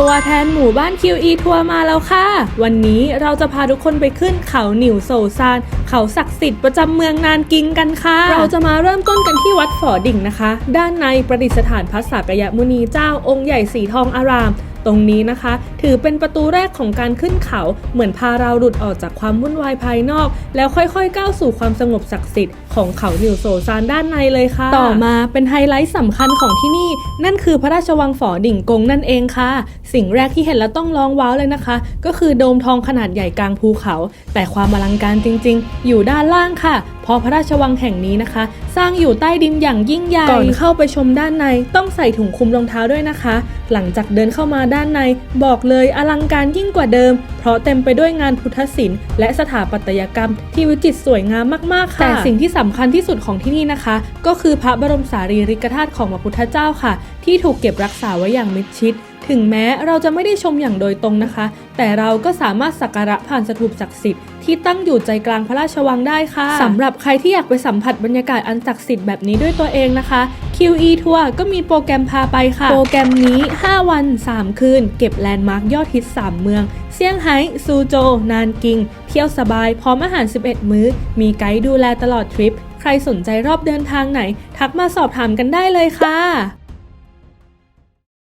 ตัวแทนหมู่บ้าน QE ทัวร์มาแล้วค่ะ วันนี้เราจะพาทุกคนไปขึ้นเขาหนิวโซซาน เขาศักดิ์สิทธิ์ประจำเมืองนานกิงกันค่ะ เราจะมาเริ่มต้นกันที่วัดฝอดิ่งนะคะ ด้านในประดิษฐานพระสากยมุนีเจ้าองค์ใหญ่สีทองอารามตรงนี้นะคะ ถือเป็นประตูแรกของการขึ้นเขาเหมือนพาเราหลุดออกจากความวุ่นวายภายนอก แล้วค่อยๆ ก้าวสู่ความสงบศักดิ์สิทธิ์ของเขาหนิวโซซานด้านในเลยค่ะ ต่อมาเป็นไฮไลท์สำคัญของที่นี่ นั่นคือพระราชวังฝอดิ่งกงนั่นเองค่ะ สิ่งแรกที่เห็นแล้วต้องร้องว้าวเลยนะคะ ก็คือโดมทองขนาดใหญ่กลางภูเขา แต่ความอลังการจริง ๆอยู่ด้านล่างค่ะ เพราะพระราชวังแห่งนี้นะคะ สร้างอยู่ใต้ดินอย่างยิ่งใหญ่ก่อนเข้าไปชมด้านในต้องใส่ถุงคลุมรองเท้าด้วยนะคะ หลังจากเดินเข้ามาด้านใน บอกเลยอลังการยิ่งกว่าเดิม เพราะเต็มไปด้วยงานพุทธศิลป์และสถาปัตยกรรมที่วิจิตรสวยงามมากๆค่ะแต่สิ่งที่สำคัญที่สุดของที่นี่นะคะ ก็คือพระบรมสารีริกธาตุของพระพุทธเจ้าค่ะ ที่ถูกเก็บรักษาไว้อย่างมิดชิด ถึงแม้เราจะไม่ได้ชมอย่างโดยตรงนะคะ แต่เราก็สามารถสักการะผ่านสถูปศักดิ์สิทธิ์ที่ตั้งอยู่ใจกลางพระราชวังได้ค่ะสำหรับใครที่อยากไปสัมผัสบรรยากาศอันศักดิ์สิทธิ์แบบนี้ด้วยตัวเองนะคะ QE ทัวร์ก็มีโปรแกรมพาไปค่ะ โปรแกรมนี้ 5 วัน 3 คืน เก็บแลนด์มาร์คยอดฮิต 3 เมืองเซี่ยงไฮ้ซูโจนานกิง เที่ยวสบายพร้อมอาหาร 11 มื้อ มีไกด์ดูแลตลอดทริป ใครสนใจรอบเดินทางไหน ทักมาสอบถามกันได้เลยค่ะ